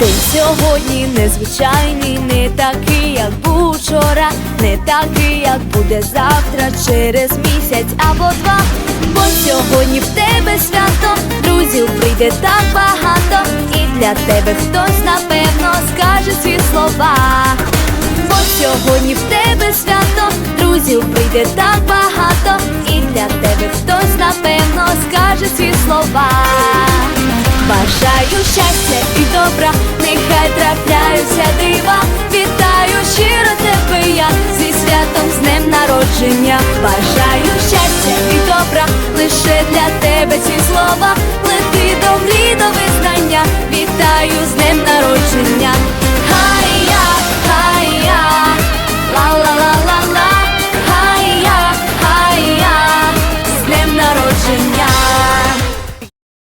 День сьогодні незвичайний, не такий, як був вчора, не такий, як буде завтра, через місяць або два. Бо сьогодні в тебе свято, друзів прийде так багато, і для тебе хтось напевно скаже ці слова. Бо сьогодні в тебе свято, друзів прийде так багато, і для тебе хтось напевно скаже ці слова. Бажаю щастя народження, бажаю щастя і добра, лише для тебе ці слова, лети добрі до визнання, вітаю з днем народження. гай я, гай я, ла, гай я, гай, з днем Народження.